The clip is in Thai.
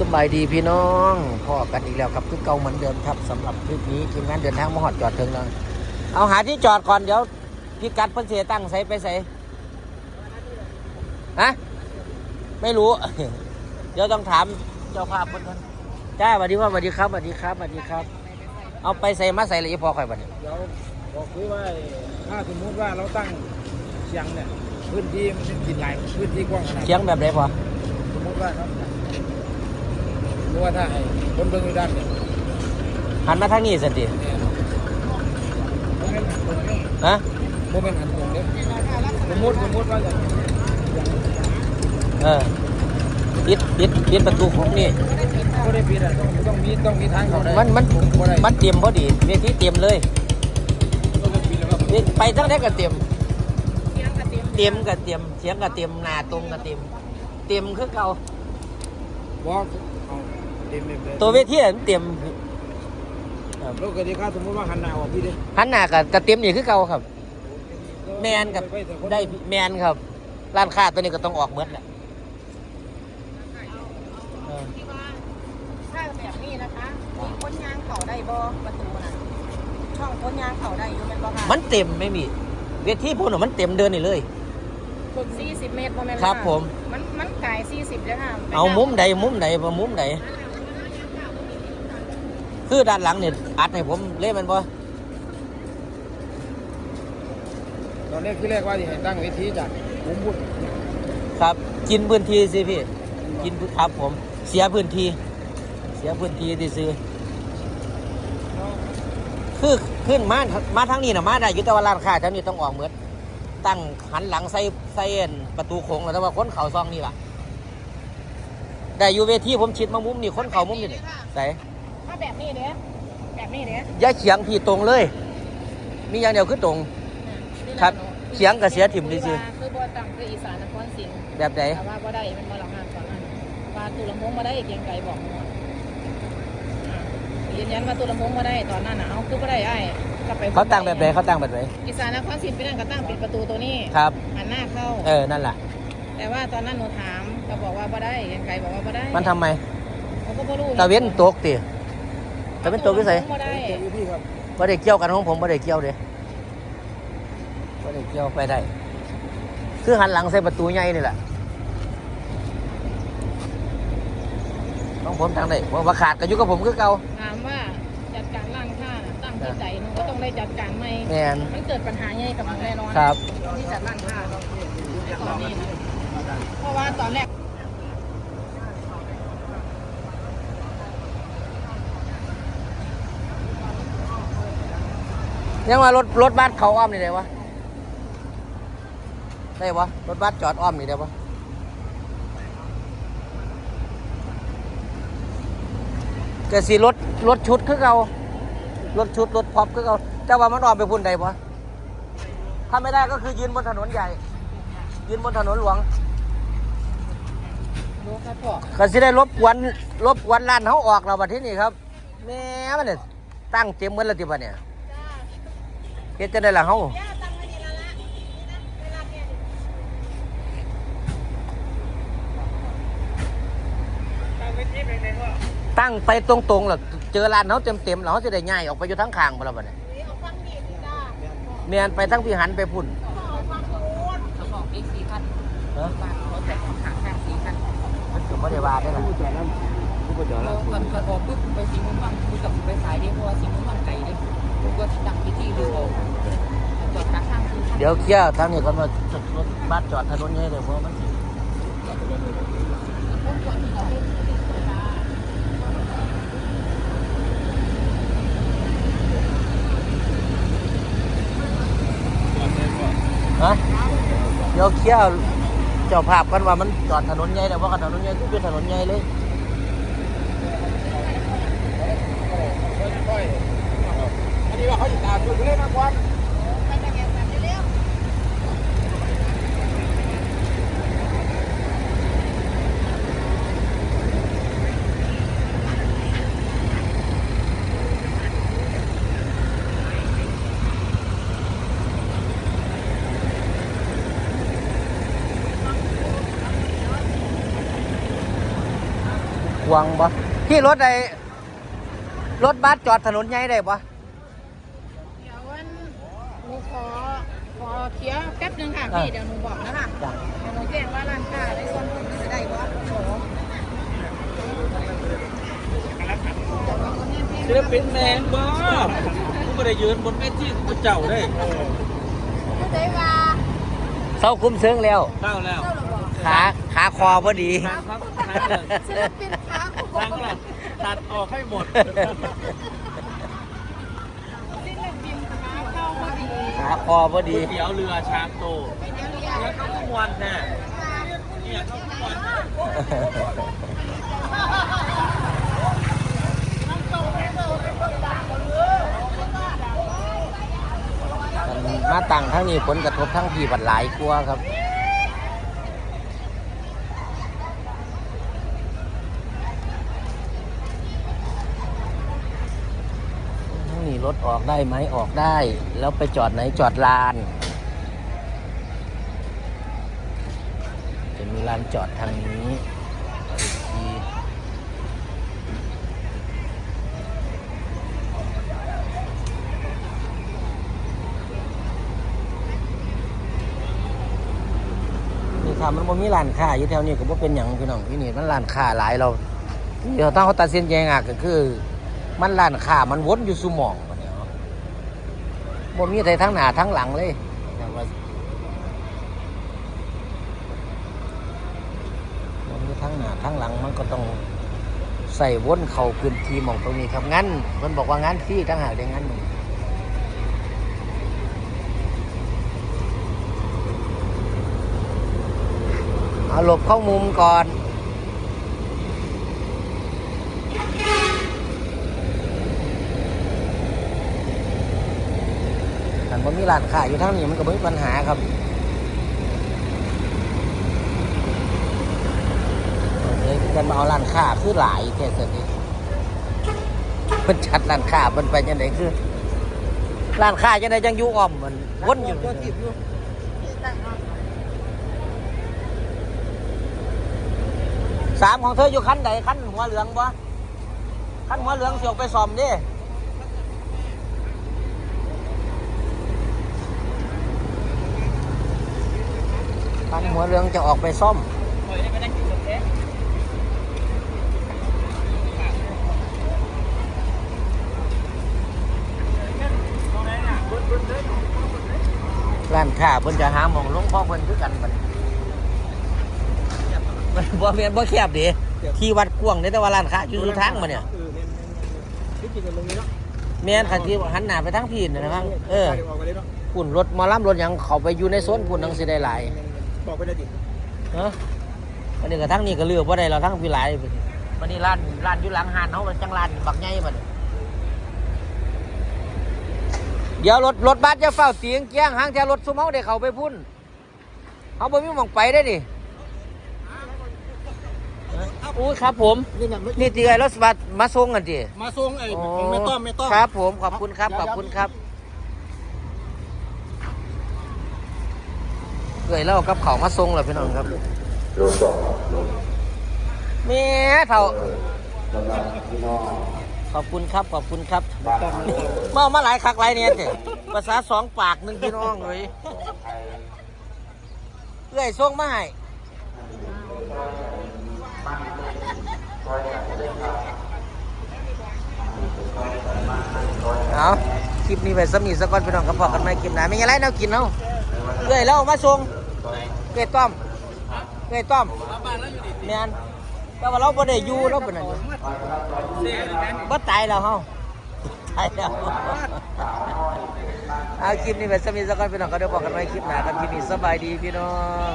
สบายดีพี่น้องพ่อกันอีกแล้วครับคือเก่าเหมือนเดิมครับสำหรับคลิปนี้ทีมงานเดินทางมาหอดจอดถึงแล้วเอาหาที่จอดก่อนเดี๋ยวพี่กัดเพิ่นเสียตั้งใส่ไปใส่ฮะไม่รู้ เดี๋ยวต้องถามเจ้าภาพเพิ่นก่อนจ้าสวัสดีพ่อสวัสดีครับสวัสดีครับสวัสดีครับ เอาไปใส่มาใส่เลยอีพอข่อยบัดนี้เดี๋ยวบอกคือว่าถ้าสมมุติว่าเราตั้งเชียงเนี่ยพื้นที่มันกินหลายพื้นที่กว้างขนาดเสียงแบบไหนพอสมมติว่าครับ รู้ว่าถ้าให้คนเบิ่งอยู่ด้านเนี่ยหันมาทางนี้สิทีเนี่ยโมเมนต์หันตรงเนี่ยฮะโมเมนต์หันตรงเนี่ยสมมติสมมติว่าจะเออปิดปิดปิดประตูของนี่ก็ได้ปิดอะต้องต้องมีต้องมีทางเขาได้มันมันก็ได้มันเตรียมพอดีเวทีเตรียมเลยต้องปิดแล้วก็ไปทั้งได้ก็เตรียมเตรียมกับเตรียมเสียงกับเตรียมหนาตรงกับเตรียมเตรียมคือเก่าบอกเอาเต็มเลยตัวเวทีอะมันเตรียมแล้วเกิดที่ข้าสมมติว่าหันหน้าออกพี่ดิหันหน้ากับกับเตรียมนี่คือเก่าครับ แมนกับไปแต่คนได้แมนครับ ร้านค้าตัวนี้ก็ต้องออกเมดแหละเออที่ว่าถ้าแบบนี้นะคะมีคนยางเขาได้บ่ประตูน่ะช่องคนยางเขาได้อยู่เป็นบ่ค่ะมันเต็มไม่มี เวทีพวกน่ะมันเต็มเดินนี่เลย 40 เมตรบ่แม่นครับผม มันมันไกล40เลยค่ะเอามุมใดมุมใดมามุมใด คือด้านหลังเนี่ยอัดให้ผมเล่มันบ่ตอนแรกที่แรกว่าจะให้ตั้งเวทีจากผมพูดครับ กินพื้นที่สิพี่ กินพื้นครับผม เสียพื้นที่ เสียพื้นที่ที่ซื้อคือขึ้นมา มาทางนี้นะมาได้อยุตะวันร้านค้าแถวนี้ต้องออกเหมือนตั้งหันหลังใส่ใส่เอ็นประตูโค้งแล้วแต่ว่าคนเขาซองนี่ล่ะ ได้อยู่เวทีผมชิดมามุมนี่คนเขามุมนี่นี่ใส่ ถ้าแบบนี้เด้แบบนี้เด้อย่าเฉียงพี่ตรงเลย มีอย่างเดียวคือตรง ครับเสียงกับเสียถิ่มซื่อคือบ่ต่ำคืออีสานนครศรีแบบไหนแต่ว่าบ่ได้มันบ่หลังงานก่อนนั้นว่าตู้ลำโพงบ่ได้เกียงไกรบอกหมดอ่ายืนยันว่าตู้ลำโพงบ่ได้ตอนนั้นน่ะเอาคือบ่ได้อ้ายกลับไปเขาตั้งแบบไหนเขาตั้งแบบไหนอีสานนครศรีไปนั่นก็ตั้งปิดประตูตัวนี้ครับหันหน้าเข้า เออนั่นแหละแต่ว่าตอนนั้นหนูถามก็บอกว่าบ่ได้ยังไกลบอกว่าบ่ได้ มันทำไมเขาก็บ่รู้ตะเว้นตกติ ตะเว้นตกที่ไสบ่ได้เจออยู่พี่ครับไม่ได้เกี่ยวกันของผมไม่ได้เกี่ยวเด้ไม่ได้เกี่ยวไปได้ คือหันหลังใส่ประตูใหญ่นี่แหละของผมทางได้ว่าว่าขาดก็อยู่กับผมคือเก่าถามว่าจัดการร้านค้าน่ะตั้งที่ใจหนูก็ต้องได้จัดการใหม่แมนมันเกิดปัญหาใหญ่กับหนูแน่นอนครับที่จัดร้านค้าในตอนนี้นะเพราะว่าตอนแรก ยังว่ารถรถบัสเขาอ้อมนี่ได้วะได้ปะรถบัสจอดอ้อมนี่ได้ปะก็สิรถรถชุดคือเก่ารถชุดรถพอปคือเก่าแต่ว่ามันอ้อมไปพุ่นใดปะถ้าไม่ได้ก็คือยืนบนถนนใหญ่ ยืนบนถนนหลวงก็สิได้รบกวนรบกวนร้านเขาออกเราบัดที่นี่ครับแหม่มันเนี่ยตั้งเต็มหมดแล้วติบัดเนี่ย เฮ็ดจะได้ละเฮาตั้งไปตรงๆหรอเจอร้านเขาเต็มๆแล้วเขาจะได้ง่ายออกไปอยู่ทั้งข้างบ่แล้วบัดเนี่ยเมียนไปทั้งพี่หันไปพุ่นเขาบอกอีกสี่พันเนาะบาทรถแต่ของขางข้างสี่พันมันก็บ่ได้ว่าได้ล่ะผู้จอดแล้วผู้จอดเราแล้วก่อนก่อนออกปุ๊บไปสีมุมบังคุยกับไปสายเดียวเพราะว่าสีมุมบังไก่ เด้ผมก็ดังพิธีดูเอาจอดข้างข้างคือเดี๋ยวเคลียร์ทางนี้ก่อนว่ารถบัสจอดถนนใหญ่เลยเพราะมันสิฮะเดี๋ยวเคลียร์เจ้าภาพกันว่ามันจอดถนนใหญ่แต่ว่ากันถนนใหญ่ก็เป็นถนนใหญ่เลย อันนี้ว่าเขาจะตามดูเล่นมากกว่าววงบ่พี่รถใดรถบัสจอดถนนใหญ่ได้บ่ เดี๋ยววันหนูขอขอ เคลียร์แป๊บนึงค่ะพี่เดี๋ยวหนูบอกนะคะจ้ะ เดี๋ยวหนูแจ้งว่าร้านค้าในส่วนของจะได้บ่โอ้โหศิลปินแมนบ้ากูไม่ได้ยืนบนเวทีกูเจ้าได้ก็ได้ว่าเศร้าคุ้มเชิงแล้ว เจ้าแล้วเจ้าหรอบอกขาขาคอพอดี ทางครับทางเลยศิลปินค้าของทางเลยตัดออกให้หมด ศิลปินค้าเข้าพอดี ขาคอพอดีก๋วยเตี๋ยวเรือชามโตเป็นยังไงเนี่ยเขาทุกวันแน่เนี่ยเขาทุกวันมันมาตั้งทั้งนี้ผลกระทบทั้งพี่บัดหลายกลัวาครับ ทั้งนี้ รถออกได้ไหมออกได้ แล้วไปจอดไหนจอดลาน จะมีลานจอดทางนี้ทีนี่ค่ะมันบ่มีร้านค้าอยู่แถวนี้ก็บ่เป็นหยังพี่น้องที่นี่มันร้านค้าหลายเราเดี๋ยวต้องเขาตัดสินใจงากก็คือ มันร้านค้ามันวนอยู่สุหมอง บัดนี้เนาะบ่มีแต่ทั้งหน้าทั้งหลังเลยแต่ว่าบ่มีทั้งหน้าทั้งหลังมันก็ต้องใส่วนเข้าพื้นที่หมองตรงนี้ครับงั้นเพิ่นบอกว่างั้นฟรีต่างหากได้งั้นหนึ่งเอาหลบเข้ามุมก่อน มันมีร้านขายอยู่ทั้งนี้มันก็ไม่มีปัญหาครับเลยกันมาเอาร้านค้าคือหลายแค่สิมันชัดร้านค้ามันไปยังไงคือร้านค้ายังไงยังยู่อ้อมมันวนอยู่สามของเธออยู่คันใดคันหัวเหลืองบ่คันหัวเหลืองเสียวไปซ่อมดิ คันหัวเรืองจะออกไปซ่อมร้านค้าเพิ่นจะหาหมองลงพ่อเพิ่นคือกันบัดมันบ่แม่นบ่แคบดิที่วัดกว้างเด้แต่ว่าร้านค้าอยู่สุดทางมาเนี่ยแม่นคันที่หันหน้าไปทางพีนนะครับเออปุ่นรถมอลำรถหยังเขาไปอยู่ในโซนปุ่นนังสิได้หลาย บอกไปเลยดิเนาะวันนี้ก็ทั้งนี้ก็เลือกว่าได้เราทั้งพี่หลายบัดนี้วันนี้ร้านร้านอยู่หลังหานเขาเป็นจังร้านบักใหญ่บัดนี้เดี๋ยวรถรถบัสจะเฝ้าเตียงเกี้ยงหางแถวรถซุมเฮาได้เขาไปพุ่นเขาบ่มีหมองไปได้ดิอุ้ยครับผมนี่นะนี่ตีไอ้รถบัสมาส่งกันดิมาส่งไอ้ของไม่ต้อมไม่ต้อมครับผมขอบคุณครับขอบคุณครับ เกยเล่ากับเขามาส่งเหรอพี่น้องครับแม่เท่าขอบคุณครับขอบคุณครับเมามาหลายคักหลายเนี่ยเจ้ภาษาสองปากหนึ่งพี่น้องเลยเกยส่งมาให้เอาคลิปนี้ไปสมีสก้อนพี่น้องกับพอกันไหมคลิปหนาไม่ยังไรแนวกินเนาะ เกยแล้วมาส่งเกยต้อมเกยต้อมแมนแต่ว่าเราบ่ได้อยู่เราเป็นอะไรบ่ตายแล้วเฮาตายแล้วเอาคลิปนี้ไปสมีสกอนพี่น้องก็เดี๋ยวบอกกันไว้คลิปหน้ากันคลิปนี้สบายดีพี่น้อง